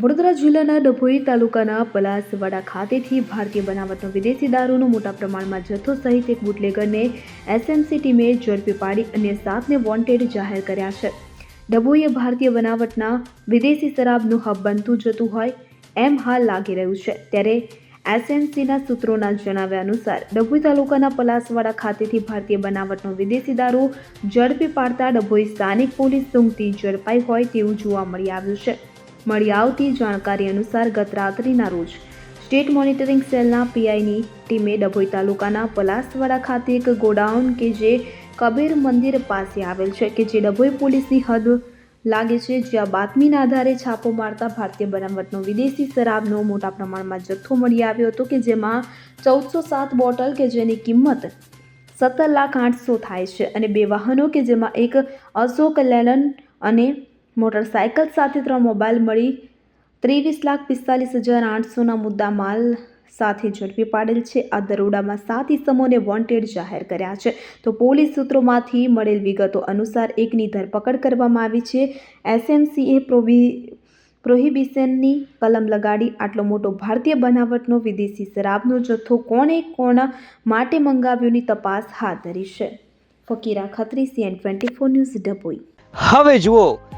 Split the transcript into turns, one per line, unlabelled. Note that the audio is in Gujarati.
વડોદરા જિલ્લાના ડભોઈ તાલુકાના પલાસવાડા ખાતેથી ભારતીય બનાવટનો વિદેશી દારૂનો મોટા પ્રમાણમાં જથ્થો સહિત એક બુટલેગરને એસએમસી ટીમે ઝડપી પાડી અન્ય સાતને વોન્ટેડ જાહેર કર્યા છે. ડભોઈએ ભારતીય બનાવટના વિદેશી શરાબનું હબ બનતું જતું હોય એમ હાલ લાગી રહ્યું છે. ત્યારે એસએમસીના સૂત્રોના જણાવ્યા અનુસાર, ડભોઈ તાલુકાના પલાસવાડા ખાતેથી ભારતીય બનાવટનો વિદેશી દારૂ ઝડપી પાડતા ડભોઈ સ્થાનિક પોલીસ સૂંઘતી ઝડપાઈ હોય તેવું જોવા મળી આવ્યું છે. મળી આવતી જાણકારી અનુસાર ગત રાત્રિના રોજ સ્ટેટ મોનિટરિંગ સેલના પીઆઈની ટીમે ડભોઈ તાલુકાના પલાસવાડા ખાતે એક ગોડાઉન કે જે કબીર મંદિર પાસે આવેલ છે કે જે ડભોઈ પોલીસની હદ લાગે છે, જ્યાં બાતમીના આધારે છાપો મારતા ભારતીય બનાવટનો વિદેશી શરાબનો મોટા પ્રમાણમાં જથ્થો મળી આવ્યો હતો કે જેમાં ચૌદસો સાત બોટલ કે જેની કિંમત સત્તર લાખ આઠસો થાય છે અને બે વાહનો કે જેમાં એક અશોક લેલન અને મોટરસાયકલ સાથે ત્રણ મોબાઈલ મળી. ત્રેવીસ લાખ પિસ્તાલીસ હજાર આઠસોના મુદ્દા માલ સાથે ઝડપી પાડેલ છે. આ દરોડામાં સાત ઇસમોને વોન્ટેડ જાહેર કર્યા છે. તો પોલીસ સૂત્રોમાંથી મળેલ વિગતો અનુસાર એકની ધરપકડ કરવામાં આવી છે. એસએમસીએ પ્રોબી, પ્રોહિબિશનની કલમ લગાડી આટલો મોટો ભારતીય બનાવટનો વિદેશી શરાબનો જથ્થો કોણે કોના માટે મંગાવ્યોની તપાસ હાથ ધરી છે. Fakira Khatri, CN twenty four news, Dabhoi.
હવે જુઓ